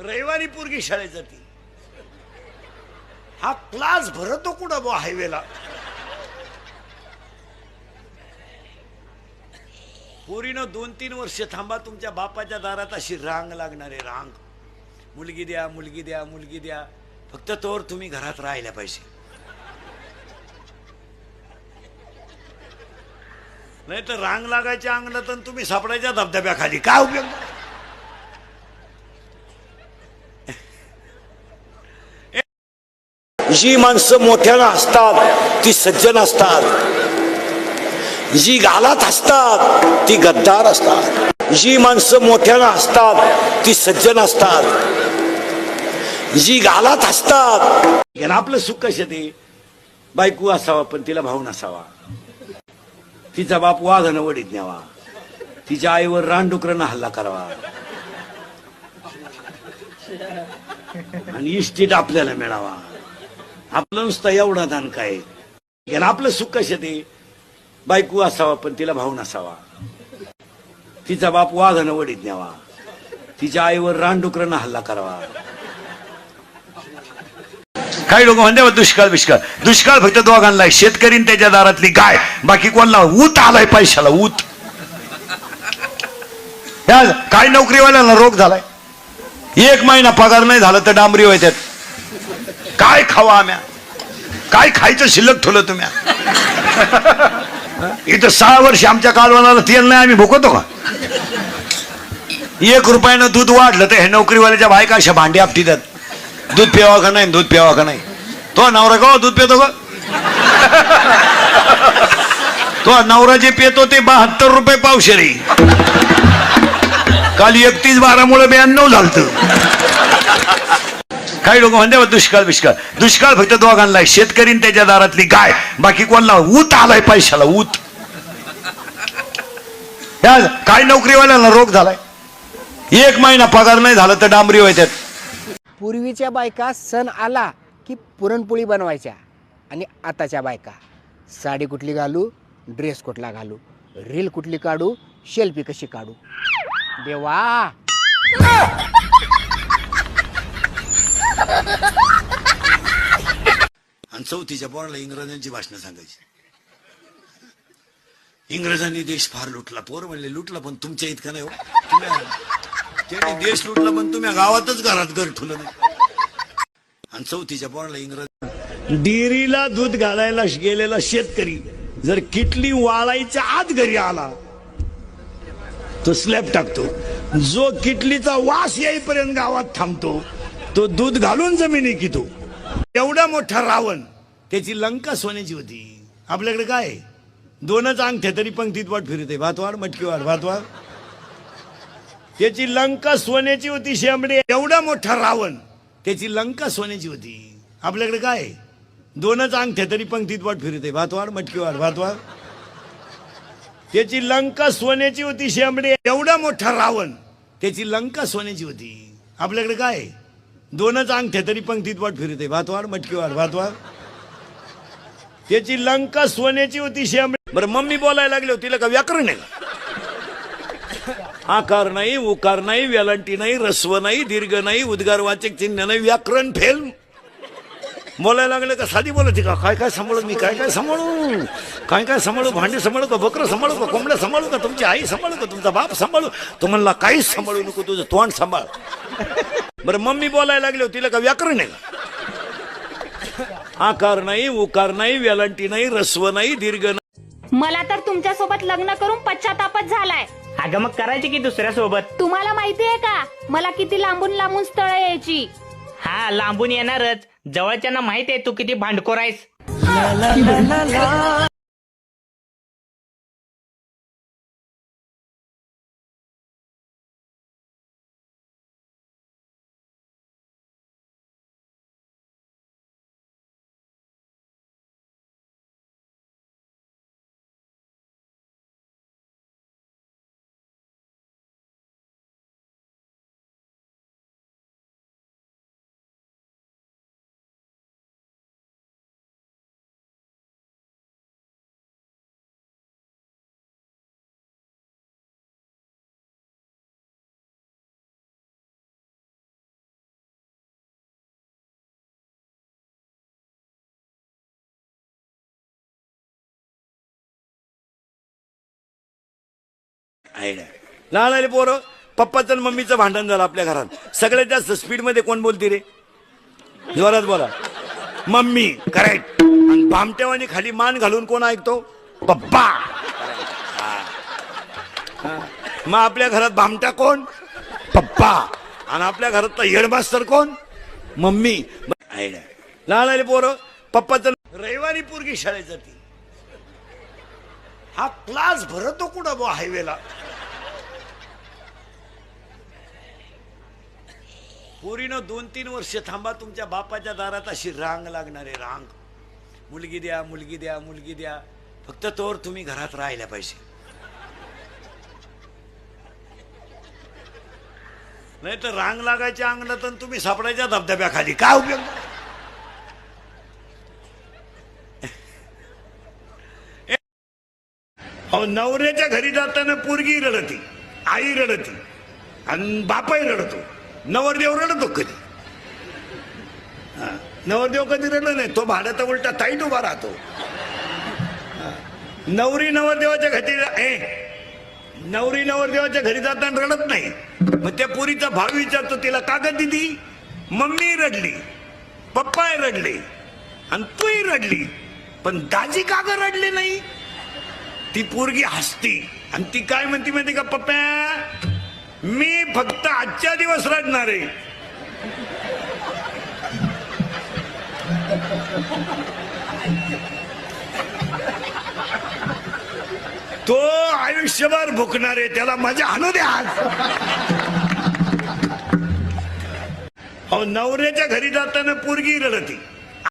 रविवारी पोरगी शाळेत जाते. हा क्लास भरतो कुठं बो हायवेला? पोरीनं दोन तीन वर्ष थांबा तुमच्या बापाच्या दारात अशी रांग लागणार आहे रांग. मुलगी द्या मुलगी द्या मुलगी द्या. फक्त तोवर तुम्ही घरात राहिल्या पाहिजे. नाही तर रांग लागायच्या अंगणात आणि तुम्ही सापडायच्या धबधब्याखाली. काय उपयोग? जी माणसं मोठ्यानं असतात ती सज्जन असतात. जी गालात असतात ती गद्दार असतात. जी माणसं मोठ्यानं असतात ती सज्जन असतात. जी गालात असतात यानं आपलं सुख कसे ते बायको असावा पण तिला भाऊ नसावा. तिचा बाप वाघानं वडीत न्यावा. तिच्या आईवर रानडुकरानं हल्ला करावा. आणि इष्टीत आपल्याला मिळावा. आपलं नुसतं एवढा दान काय? यानं आपलं सुख कसे ते बायको असावा पण तिला भाऊ नसावा. तिचा बाप वाघानं वडीत न्यावा. तिच्या आईवर रानडुकरानं हल्ला करावा. काही लोक म्हणते बा दुष्काळ बिष्काळ दुष्काळ फक्त दोघांना आहे. शेतकरी त्याच्या दारातली गाय. बाकी कोणाला ऊत आलाय पैशाला ऊत. काय नोकरीवाल्याला रोग झालाय. एक महिना पगार नाही झाला तर डांबरी व्हायच्यात काय खावा आम्या काय खायचं शिल्लक ठेवलं तुम्ही? इथं सहा वर्ष आमच्या कालवानाला तेल नाही आम्ही भुकतो का? एक रुपयानं दूध वाढलं तर हे नोकरीवाल्याच्या बायका अशा भांडी आपटी देत दूध पिवा का नाही दूध प्यावा का नाही? तो नवरा का दूध पितो का तो नवरा जे पितो ते बहात्तर रुपये पावशेरी. काल एकतीस बारामुळे ब्याण्णव झालत. काही लोक म्हणते बा दुष्काळ दुष्काळ. दुष्काळ फक्त दोघांना. शेतकरी त्याच्या दारातली गाय. बाकी कोणाला ऊत आलाय पैशाला ऊत. काय नोकरीवाल्याला रोग झालाय. एक महिना पगार नाही झाला तर डांबरी व्हायच्यात पूर्वीच्या बायका सण आला की पुरणपोळी बनवायच्या. आणि आताच्या बायका साडी कुठली घालू ड्रेस कुठला घालू रील कुठली काढू शेल्फी कशी काढू. देवा! आणि चौथीच्या पोराला इंग्रजांची भाषणं सांगायची. इंग्रजांनी देश फार लुटला. पोर म्हणले लुटला पण तुमच्या इतका नाही हो. देश लुटला पण तुम्ही गावातच घरात घर ठुलं नाही. आणि चौथीच्या पोराला इंग्रज डेअरीला दूध घालायला गेलेला शेतकरी जर किटली वाळायच्या आत घरी आला तो स्लॅब टाकतो. जो किटलीचा वास येईपर्यंत गावात थांबतो तो दूध घालून जमिनी तो एवढा मोठा रावण त्याची लंका सोन्याची होती. आपल्याकडे काय? आहे? दोनच अंगठ्या तरी पंक्तीत वाट फिरते भातवाड मटकीवाड भातवाड त्याची लंका सोन्याची होती शेंबडे. एवढा मोठा रावण त्याची लंका सोन्याची होती. आपल्याकडे काय? दोनच अंगठ्या तरी पंक्तीत वाट फिरते भातवाड मटकीवाड भातवाड त्याची लंका सोन्याची होती शेंबडे. एवढा मोठा रावण त्याची लंका सोन्याची होती. आपल्याकडे काय? आहे? दोनच अंगठे तरी पंक्तीत वाट फिरते. भातवाड मटकीवाड भातवाड त्याची लंका सोन्याची होती शेंबडे बरं मम्मी बोलायला लागली होती का व्याकरण आहे? का आकार नाही उकार नाही वेलांटी नाही रस्व नाही दीर्घ नाही उद्गारवाचक चिन्ह नाही व्याकरण फेल. बोलायला लागले का साधी बोलायची का? काय काय सांभाळू मी? काय काय सांभाळू? काय काय सांभाळू? भांडी सांभाळू का? बकरं सांभाळू का? कोंबड्या सांभाळू का? तुमची आई सांभाळू का? तुमचा बाप सांभाळू? तो म्हणला काहीच सांभाळू नको तुझं तोंड सांभाळ. बरं मम्मी बोलायला लागले होती तिला का व्याकरण आहे का आकार नाही उकार नाही वेलांटी नाही रस्व नाही दीर्घ नाही. मला तर तुमच्यासोबत लग्न करून पश्चातापच झालाय. अगं मग करायची की दुसऱ्या सोबत? तुम्हाला माहितीये का? मला किती लांबून लांबून स्थळ यायची. हा लांबून येणारच. जवळच्यांना माहीत आहे तू किती भांडखोर आहेस. आयडिया लहान आले पोरं. पप्पाचं आणि मम्मीचं भांडण झालं आपल्या घरात. सगळ्यात जास्त स्पीडमध्ये कोण बोलते रे? जोरात बोला. मम्मी करेक्ट आणि भामट्यावानी खाली मान घालून कोण ऐकतो? पप्पा. हा. मग आपल्या घरात भामटा कोण? पप्पा. आणि आपल्या घरातला हेडमास्टर कोण? मम्मी. आयडिया लहान आले पोरं. पप्पाचं रविवारी पोरगी शाळेत जाते. हा क्लास भरतो कुठं बो हायवेला पोरीनं दोन तीन वर्ष थांबा तुमच्या बापाच्या दारात अशी रांग लागणार आहे रांग. मुलगी द्या मुलगी द्या मुलगी द्या. फक्त तोवर तुम्ही घरात राहिल्या पाहिजे. नाही तर रांग लागायच्या अंगणात तुम्ही सापडायच्या धबधब्याखाली. काय उपयोग? नवऱ्याच्या घरी जाताना पोरगी रडती आई रडती आणि बापाही रडतो. नवरदेव रडतो कधी? नवरदेव कधी रडत नाही? तो भाड्याचा उलटा ताईट उभा राहतो. नवरी नवरदेवाच्या घरी ए नवरी नवरदेवाच्या घरी जाताना रडत नाही. मग त्या पोरीचा भाव विचारतो तिला कागद दिदी मम्मी रडली पप्पाही रडले आणि तूही रडली पण दाजी काग रडले नाही? ती पोरगी हसती आणि ती काय म्हणती माहिती का पप्प्या मी फक्त आजच्या दिवस रडणार आहे. तो आयुष्यभर भुकणार आहे त्याला मजा आणू द्या आज. अहो नवऱ्याच्या घरी जाताना पोरगी रडती.